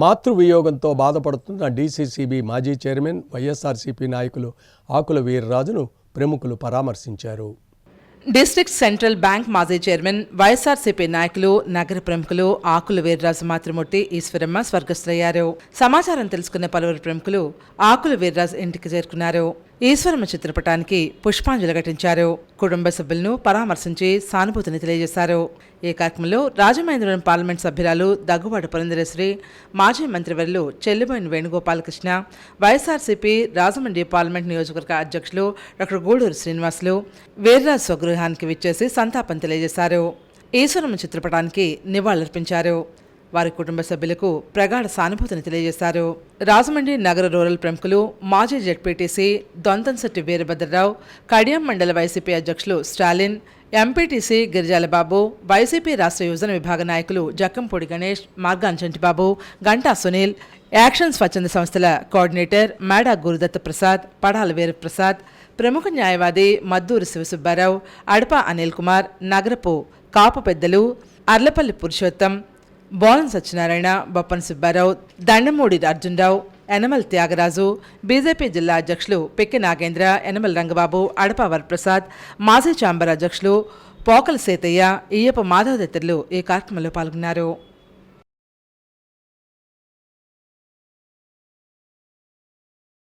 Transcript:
మాతృవియోగంతో బాధపడుతున్న డీసీసీబీ మాజీ chairman YSRCP నాయకులు ఆకుల వీర్రాజును ప్రముఖులు పరామర్శించారు. డిస్ట్రిక్ట్ సెంట్రల్ బ్యాంక్ మాజీ చైర్మన్ వైఎస్ఆర్సీపీ నాయకులు నగర ప్రముఖులు ఆకుల వీర్రాజు మాతృమూర్తి ఈశ్వరమ్మ స్వర్గస్థులయ్యారు. సమాచారం తెలుసుకున్న పలువురు ప్రముఖులు ఆకుల వీర్రాజు ఇంటికి చేరుకున్నారు. ఈశ్వరమ్మ చిత్రపటానికి పుష్పాంజలి ఘటించారు. కుటుంబ సభ్యులను పరామర్శించి సానుభూతిని తెలియజేశారు. ఈ కార్యక్రమంలో రాజమహేంద్రవరం పార్లమెంట్ సభ్యురాలు దగ్గుబాటు పురంధరేశ్వరి మాజీ మంత్రివర్యులు చెల్లిబోయిన వేణుగోపాలకృష్ణ వైఎస్ఆర్సీపీ రాజమండ్రి పార్లమెంట్ నియోజకవర్గ అధ్యక్షులు డాక్టర్ గూడూరు శ్రీనివాసులు వీర్రాజ్ స్వగృహానికి విచ్చేసి సంతాపం తెలియజేశారు. ఈశ్వరమ్మ చిత్రపటానికి నివాళులర్పించారు. వారి కుటుంబ సభ్యులకు ప్రగాఢ సానుభూతిని తెలియజేశారు. రాజమండ్రి నగర రూరల్ ప్రముఖులు మాజీ జడ్పీటీసీ దొంతంశెట్టి వీరభద్రరావు కడియం మండల వైసీపీ అధ్యక్షులు స్టాలిన్ ఎంపీటీసీ గిరిజాల బాబు వైసీపీ రాష్ట్ర యువజన విభాగ నాయకులు జక్కంపూడి గణేష్ మార్గాంచంటిబాబు గంటా సునీల్ యాక్షన్ స్వచ్ఛంద సంస్థల కోఆర్డినేటర్ మేడా గురుదత్త ప్రసాద్ పడాల వీరప్రసాద్ ప్రముఖ న్యాయవాది మద్దూరి శివసుబ్బారావు అడప అనిల్ కుమార్ నగరపు కాపు పెద్దలు అర్లపల్లి పురుషోత్తం బోలన్ సత్యనారాయణ బొప్పన్ సుబ్బారావు దండమూడి అర్జున్రావు యనమల్ త్యాగరాజు బీజేపీ జిల్లా అధ్యక్షులు పెక్కి నాగేంద్ర యనమల్ రంగబాబు అడప వరప్రసాద్ మాజీ ఛాంబర్ అధ్యక్షులు పోకల సేతయ్య ఈయప మాధవ్ తదితరులు ఈ కార్యక్రమంలో పాల్గొన్నారు.